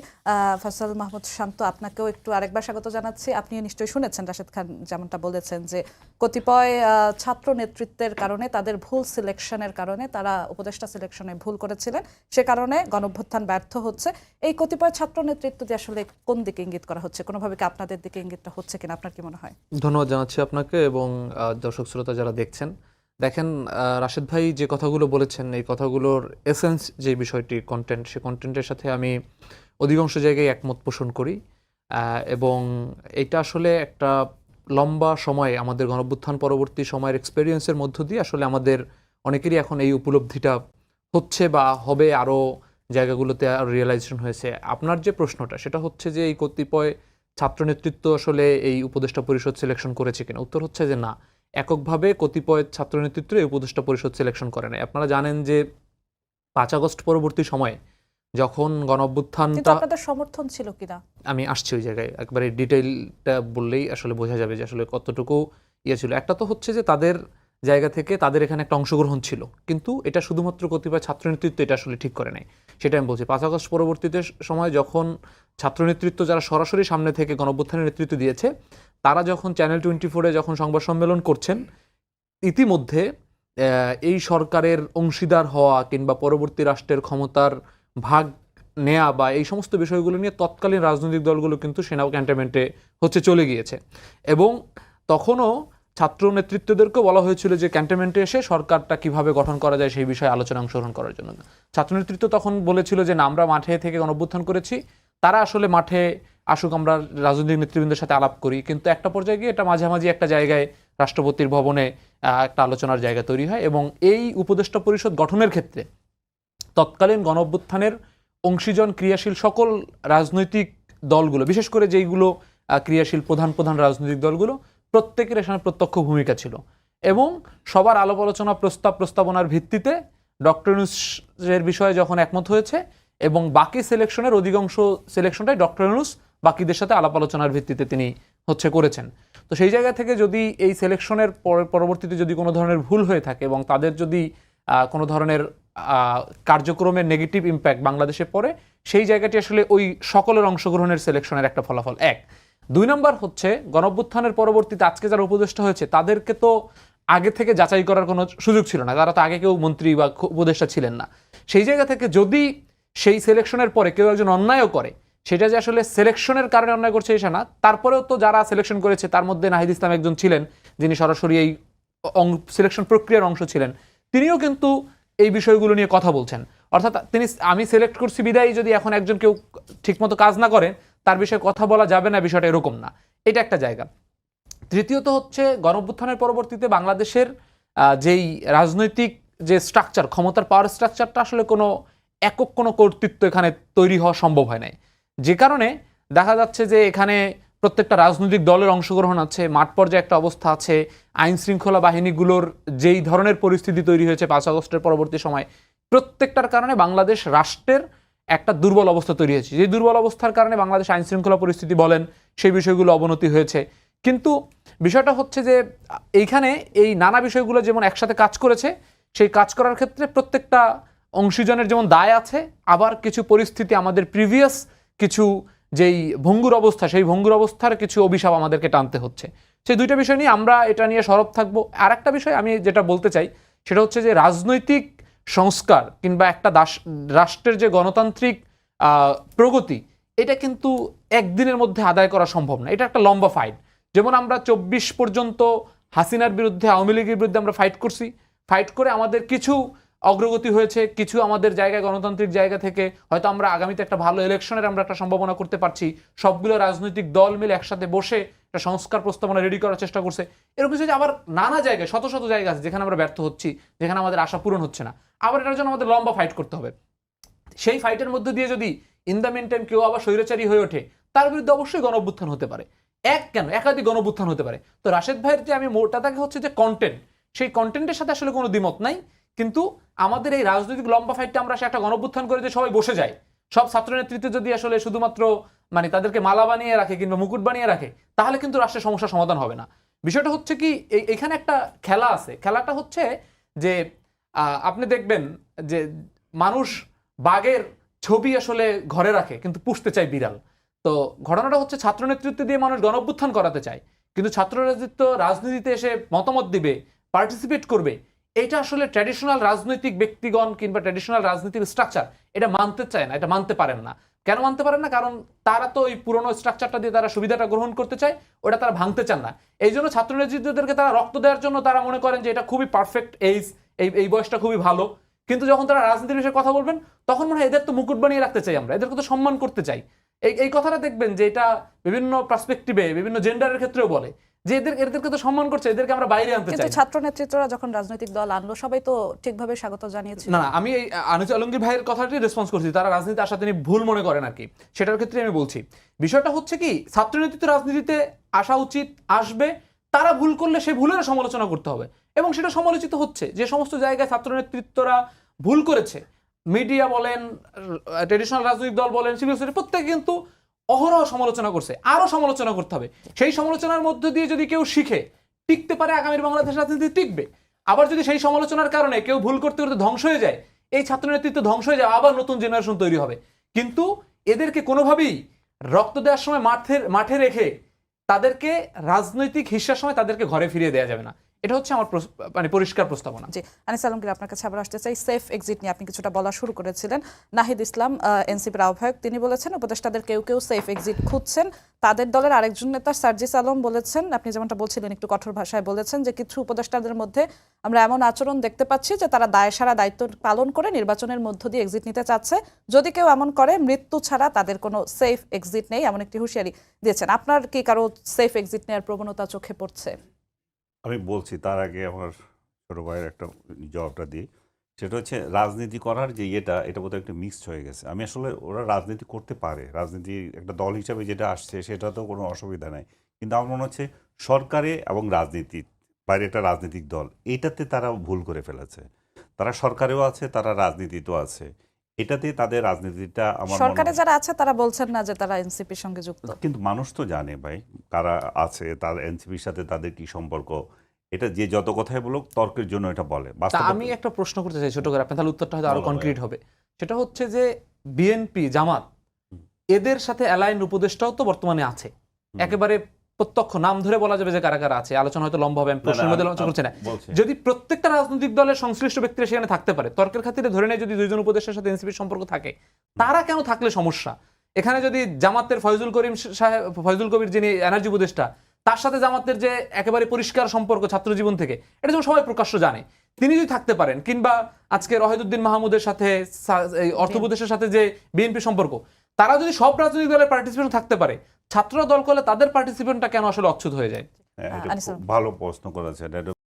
আহ, ফয়সাল মাহমুদ শান্ত আপনাকেও একটু আরেকবার স্বাগত জানাচ্ছি। আপনিও নিশ্চয়ই শুনেছেন রাশেদ খান যেমনটা বলেছেন যে কতিপয় ছাত্র নেতৃত্বের কারণে তাদের ভুল সিলেকশনের কারণে তারা উপদেষ্টা সিলেকশনে ভুল করেছিলেন। সে কারণে গণঅভ্যুত্থান ব্যর্থ হচ্ছে। এই কতিপয় ছাত্র নেতৃত্ব দিয়ে আসলে কোন দিকে ইঙ্গিত করা হচ্ছে? কোনোভাবে কি আপনাদের দিকে ইঙ্গিতটা হচ্ছে কিনা? আপনার কি মনে হয়? ধন্যবাদ জানাচ্ছি আপনাকে এবং দর্শক শ্রোতা যারা দেখছেন দেখেন রাশেদ ভাই যে কথাগুলো বলেছেন এই কথাগুলোর এসেন্স যে বিষয়টি কন্টেন্ট সে কন্টেন্টের সাথে আমি অধিকাংশ জায়গায় একমত পোষণ করি। এবং এটা আসলে একটা লম্বা সময় আমাদের গণভ্যুত্থান পরবর্তী সময়ের এক্সপেরিয়েন্সের মধ্য দিয়ে আসলে আমাদের অনেকেরই এখন এই উপলব্ধিটা হচ্ছে বা হবে আরও জায়গাগুলোতে আর রিয়েলাইজেশন হয়েছে। আপনার যে প্রশ্নটা, সেটা হচ্ছে যে এই কতিপয় ছাত্র নেতৃত্ব আসলে এই উপদেষ্টা পরিষদ সিলেকশন করেছে কিনা? উত্তর হচ্ছে যে না, এককভাবে কতিপয় ছাত্র নেতৃত্ব এই উপদেষ্টা পরিষদ সিলেকশন করে না আপনারা জানেন যে পাঁচ আগস্ট পরবর্তী সময়ে যখন গণঅভ্যুত্থানটা আপনাদের সমর্থন ছিল কিনা? আমি আসছি ওই জায়গায়। একবারে ডিটেইলটা বললেই আসলে বোঝা যাবে যে আসলে কতটুকু ইয়ে ছিল। একটা তো হচ্ছে যে তাদের জায়গা থেকে তাদের এখানে একটা অংশগ্রহণ ছিল। কিন্তু এটা শুধুমাত্র কতিপয় ছাত্র নেতৃত্ব এটা আসলে ঠিক করে নাই। সেটা আমি বলছি পাঁচ আগস্ট পরবর্তীতে সময় যখন ছাত্র নেতৃত্ব যারা সরাসরি সামনে থেকে গণঅভ্যুত্থানের নেতৃত্ব দিয়েছে তারা যখন চ্যানেল টোয়েন্টি ফোরে যখন সংবাদ সম্মেলন করছেন ইতিমধ্যে এই সরকারের অংশীদার হওয়া কিংবা পরবর্তী রাষ্ট্রের ক্ষমতার ভাগ নেয়া বা এই সমস্ত বিষয়গুলো নিয়ে তৎকালীন রাজনৈতিক দলগুলো কিন্তু সেনা ক্যান্টনমেন্টে হচ্ছে চলে গিয়েছে। এবং তখনও ছাত্র নেতৃত্বদেরকেও বলা হয়েছিল যে ক্যান্টনমেন্টে এসে সরকারটা কীভাবে গঠন করা যায় সেই বিষয়ে আলোচনা অংশগ্রহণ করার জন্য। ছাত্র নেতৃত্ব তখন বলেছিল যে, না, আমরা মাঠে থেকে গণঅভ্যুত্থান করেছি। তারা আসলে মাঠে আসুক, আমরা রাজনৈতিক নেতৃবৃন্দের সাথে আলাপ করি। কিন্তু একটা পর্যায়ে গিয়ে এটা মাঝামাঝি একটা জায়গায় রাষ্ট্রপতির ভবনে একটা আলোচনার জায়গা তৈরি হয় এবং এই উপদেষ্টা পরিষদ গঠনের ক্ষেত্রে তৎকালীন গণঅভ্যুত্থানের অংশীজন ক্রিয়াশীল সকল রাজনৈতিক দলগুলো, বিশেষ করে যেইগুলো ক্রিয়াশীল প্রধান প্রধান রাজনৈতিক দলগুলো, প্রত্যেকের এখানে প্রত্যক্ষ ভূমিকা ছিল। এবং সবার আলাপ আলোচনা প্রস্তাব প্রস্তাবনার ভিত্তিতে ডক্টর ইউনুসের বিষয়ে যখন একমত হয়েছে এবং বাকি সিলেকশনের অধিকাংশ সিলেকশনটাই ডক্টর ইউনুস বাকিদের সাথে আলাপ আলোচনার ভিত্তিতে তিনি হচ্ছে করেছেন। তো সেই জায়গা থেকে যদি এই সিলেকশনের পরবর্তীতে যদি কোনো ধরনের ভুল হয়ে থাকে এবং তাদের যদি কোনো ধরনের কার্যক্রমের নেগেটিভ ইম্প্যাক্ট বাংলাদেশে পড়ে, সেই জায়গাটি আসলে ওই সকলের অংশগ্রহণের সিলেকশনের একটা ফলাফল। এক। দুই নম্বর হচ্ছে, গণঅভ্যুত্থানের পরবর্তীতে আজকে যারা উপদেষ্টা হয়েছে, তাদেরকে তো আগে থেকে যাচাই করার কোনো সুযোগ ছিল না। তারা তো আগে কেউ মন্ত্রী বা উপদেষ্টা ছিলেন না। সেই জায়গা থেকে যদি সেই সিলেকশনের পরে কেউ একজন অন্যায়ও করে, সেটা যে আসলে সিলেকশনের কারণে অন্যায় করছে এটা না, তারপরেও তো যারা সিলেকশন করেছে, তার মধ্যে নাহিদ ইসলাম একজন ছিলেন, যিনি সরাসরি এই সিলেকশন প্রক্রিয়ার অংশ ছিলেন, তিনিও কিন্তু এই বিষয়গুলো নিয়ে কথা বলছেন। অর্থাৎ তিনি আমি সিলেক্ট করছি বিদায়ী, যদি এখন একজন কেউ ঠিকমতো কাজ না করেন, তার বিষয়ে কথা বলা যাবে না, বিষয়টা এরকম না। এটা একটা জায়গা। তৃতীয়ত হচ্ছে, গণঅভ্যুত্থানের পরবর্তীতে বাংলাদেশের যেই রাজনৈতিক যে স্ট্রাকচার ক্ষমতার পাওয়ার স্ট্রাকচারটা আসলে কোনো একক কোনো কর্তৃত্ব এখানে তৈরি হওয়া সম্ভব হয় নাই। যে কারণে দেখা যাচ্ছে যে এখানে প্রত্যেকটা রাজনৈতিক দলের অংশগ্রহণ আছে, মাঠ পর্যায়ে একটা অবস্থা আছে, আইন শৃঙ্খলা বাহিনীগুলোর যেই ধরনের পরিস্থিতি তৈরি হয়েছে পাঁচ আগস্টের পরবর্তী সময়, প্রত্যেকটার কারণে বাংলাদেশ রাষ্ট্রের একটা দুর্বল অবস্থা তৈরি হয়েছে। যে দুর্বল অবস্থার কারণে বাংলাদেশ আইন শৃঙ্খলা পরিস্থিতি বলেন, সেই বিষয়গুলো অবনতি হয়েছে। কিন্তু বিষয়টা হচ্ছে যে, এইখানে এই নানা বিষয়গুলো যেমন একসাথে কাজ করেছে, সেই কাজ করার ক্ষেত্রে প্রত্যেকটা অংশীজনের যেমন দায় আছে, আবার কিছু পরিস্থিতি আমাদের প্রিভিয়াস কিছু যেই ভঙ্গুর অবস্থা, সেই ভঙ্গুর অবস্থার কিছু অভিশাপ আমাদেরকে টানতে হচ্ছে। সেই দুইটা বিষয় নিয়ে আমরা এটা নিয়ে সরব থাকব। আর একটা বিষয় আমি যেটা বলতে চাই, সেটা হচ্ছে যে রাজনৈতিক সংস্কার কিংবা একটা দাস, রাষ্ট্রের যে গণতান্ত্রিক প্রগতি, এটা কিন্তু একদিনের মধ্যে আদায় করা সম্ভব না। এটা একটা লম্বা ফাইট যেমন আমরা চব্বিশ পর্যন্ত হাসিনার বিরুদ্ধে, আওয়ামী লীগের বিরুদ্ধে আমরা ফাইট করছি। ফাইট করে আমাদের কিছু অগ্রগতি হয়েছে, কিছু আমাদের জায়গায়, গণতান্ত্রিক জায়গা থেকে হয়তো আমরা আগামীতে একটা ভালো ইলেকশনের আমরা একটা সম্ভাবনা করতে পারছি। সবগুলো রাজনৈতিক দল মিলে একসাথে বসে একটা সংস্কার প্রস্তাবনা রেডি করার চেষ্টা করছে। এরকম কিছু আবার নানা জায়গায়, শত শত জায়গা আছে যেখানে আমরা ব্যর্থ হচ্ছি, যেখানে আমাদের আশা পূরণ হচ্ছে না। আবার এটার জন্য আমাদের লম্বা ফাইট করতে হবে। সেই ফাইটের মধ্যে দিয়ে যদি ইন দ্য মিন টাইম কেউ আবার স্বৈরাচারী হয়ে ওঠে, তার বিরুদ্ধে অবশ্যই গণ অভ্যুত্থান হতে পারে। এক কেন? একাধিক গণ অভ্যুত্থান হতে পারে। তো রাশেদ ভাইয়ের যে আমি মোটা থাকে হচ্ছে যে কন্টেন্ট সেই কন্টেন্টের সাথে আসলে কোনো দ্বিমত নাই। কিন্তু আমাদের এই রাজনৈতিক লম্বা ফাইটটা আমরা একটা গণ অভ্যুত্থান করে যে সবাই বসে যায়। সব ছাত্র নেতৃত্ব যদি আসলে শুধুমাত্র মানে তাদেরকে মালা বানিয়ে রাখে কিংবা মুকুট বানিয়ে রাখে, তাহলে কিন্তু রাষ্ট্রের সমস্যার সমাধান হবে না। বিষয়টা হচ্ছে কি এখানে একটা খেলা আছে। খেলাটা হচ্ছে যে আপনি দেখবেন যে মানুষ বাঘের ছবি আসলে ঘরে রাখে, কিন্তু পুষতে চায় বিড়াল। তো ঘটনাটা হচ্ছে ছাত্র নেতৃত্ব দিয়ে মানুষ গণঅভ্যুত্থান করাতে চায়। কিন্তু ছাত্র রাজনীতিতে এসে মতামত দিবে পার্টিসিপেট করবে। এটা আসলে ট্র্যাডিশনাল রাজনৈতিক ব্যক্তিগণ কিংবা ট্র্যাডিশনাল রাজনৈতিক স্ট্রাকচার এটা মানতে চায় না, এটা মানতে পারেন না। কেন মানতে পারেন না? কারণ তারা তো ওই পুরনো স্ট্রাকচারটা দিয়ে তারা সুবিধাটা গ্রহণ করতে চায়, ওটা তারা ভাঙতে চান না। এই জন্য ছাত্র নেতৃত্বদেরকে তারা রক্ত দেওয়ার জন্য তারা মনে করেন যে এটা খুবই পারফেক্ট এইজ এই এই বয়সটা খুবই ভালো। কিন্তু যখন তারা রাজনীতির বিষয়ে কথা বলবেন, তখন মনে হয় এদের তো মুকুট বানিয়ে রাখতে চাই আমরা, এদেরকে তো সম্মান করতে চাই। এই এই কথাটা দেখবেন যে এটা বিভিন্ন পার্সপেক্টিভে বিভিন্ন জেন্ডারের ক্ষেত্রেও বলে। যে এদের এদেরকে তো সম্মান করছে এদেরকে আমরা বাইরে আনতে কিন্তু চাই ছাত্র নেতৃত্বরা যখন রাজনৈতিক দল আনলো সবাই তো ঠিকভাবে স্বাগত জানিয়েছিল। না না আমি এই আনিস আলমগীর ভাইয়ের কথাটি রেসপন্স করছি। তারা রাজনীতি আসা তিনি ভুল মনে করেন আর কি। সেটার ক্ষেত্রে আমি বলছি বিষয়টা হচ্ছে কি ছাত্র নেতৃত্ব রাজনীতিতে আসা উচিত আসবে তারা ভুল করলে সেই ভুলের সমালোচনা করতে হবে। এবং সেটা সমালোচিত হচ্ছে। যে সমস্ত জায়গায় ছাত্র নেতৃত্বরা ভুল করেছে মিডিয়া বলেন ট্রেডিশনাল রাজনৈতিক দল বলেন সিভিল সোসাইটি প্রত্যেকে কিন্তু অহরহ সমালোচনা করছে, আরও সমালোচনা করতে হবে। সেই সমালোচনার মধ্য দিয়ে যদি কেউ শিখে, টিকতে পারে আগামীর বাংলাদেশ রাজনীতি টিকবে। আবার যদি সেই সমালোচনার কারণে কেউ ভুল করতে করতে ধ্বংস হয়ে যায়, এই ছাত্র নেতৃত্ব ধ্বংস হয়ে যায় আবার নতুন জেনারেশন তৈরি হবে। কিন্তু এদেরকে কোনোভাবেই রক্ত দেওয়ার সময় মাঠে মাঠে রেখে তাদেরকে রাজনৈতিক হিস্সার সময় তাদেরকে ঘরে ফিরিয়ে দেওয়া যাবে না। এটা হচ্ছে আমার মানে পরিষ্কার প্রস্তাবনা। জি, আনিস আলমগীর, আপনার কাছে আবার আসতে চাই। সেফ এক্সিট নিয়ে আপনি কিছুটা বলা শুরু করেছিলেন। নাহিদ ইসলাম এনসিপির আহ্বায়ক, তিনি বলেছেন, উপদেষ্টাদের কেউ কেউ সেফ এক্সিট খুঁজছেন। তাদের দলের আরেকজন নেতা সার্জিস আলম বলেছেন, আপনি যেমনটা বলছিলেন একটু কঠোর ভাষায় বলেছেন, যে কিছু উপদেষ্টাদের মধ্যে আমরা এমন আচরণ দেখতে পাচ্ছি যে তারা দায় সারা দায়িত্ব পালন করে নির্বাচনের মধ্য দিয়ে এক্সিট নিতে চাচ্ছে। যদি কেউ এমন করে, মৃত্যু ছাড়া তাদের কোনো সেফ এক্সিট নেই, এমন একটি হুঁশিয়ারি দিয়েছেন। আপনার কি কারও সেফ এক্সিট নেওয়ার প্রবণতা চোখে পড়ছে? আমি বলছি, তার আগে আমার ছোটো ভাইয়ের একটা জবাবটা দিই। সেটা হচ্ছে রাজনীতি করার যে ইয়েটা, এটা বোধহয় একটা মিক্সড হয়ে গেছে। আমি আসলে, ওরা রাজনীতি করতে পারে। রাজনীতি একটা দল হিসাবে যেটা আসছে সেটা তো কোনো অসুবিধা নাই। কিন্তু আমার মনে হচ্ছে সরকারে এবং রাজনীতি বাইরে একটা রাজনৈতিক দল, এটাতে তারা ভুল করে ফেলেছে। তারা সরকারেও আছে, তারা রাজনীতিতেও আছে। এটাতে তাদের রাজনীতিটা আমার সরকারে যারা আছে তারা বলছেন না যে তারা এনসিপির সঙ্গে যুক্ত। কিন্তু মানুষ তো জানে ভাই কারা আছে তার এনসিপির সাথে তাদের কি সম্পর্ক? এটা যে যত কথাই বলুক তর্কের জন্য এটা বলে। আমি একটা প্রশ্ন করতে চাই ছোট করে আপনি তাহলে উত্তরটা হয়তো আরও কনক্রিট হবে। সেটা হচ্ছে যে বিএনপি জামাত এদের সাথে অ্যালাইন উপদেষ্টাও তো বর্তমানে আছে। একেবারে প্রত্যক্ষ নাম ধরে বলা যাবে যে কারা কারা আছে। আলোচনা হয়তো লম্বা হবে আমি প্রশ্নের মধ্যে আলোচনা করছি না। যদি প্রত্যেকটা রাজনৈতিক দলের সংশ্লিষ্ট ব্যক্তিরা সেখানে থাকতে পারে তর্কের খাতিরে ধরে নেয় যদি দুইজন উপদেষ্টার সাথে এনসিপির সম্পর্ক থাকে। তারা কেন থাকলে সমস্যা? এখানে যদি জামাতের ফয়জুল করিম সাহেব ফয়জুল কবির যিনি এনার্জি উপদেষ্টা তার সাথে জামাতের যে একেবারে পরিষ্কার সম্পর্ক ছাত্র জীবন থেকে এটা যেমন সবাই প্রকাশ্য জানে। তিনি যদি থাকতে পারেন কিংবা আজকে রহিদুদ্দিন মাহমুদের সাথে অর্থ উপদেষ্টার সাথে যে বিএনপি সম্পর্ক তারা যদি সব রাজনৈতিক দলের পার্টিসিপেশন থাকতে পারে ছাত্ররা দল করলে তাদের পার্টিসিপেন্টটা কেন আসলে অচ্ছুত হয়ে যায় হ্যাঁ। ভালো প্রশ্ন করেছেন এটা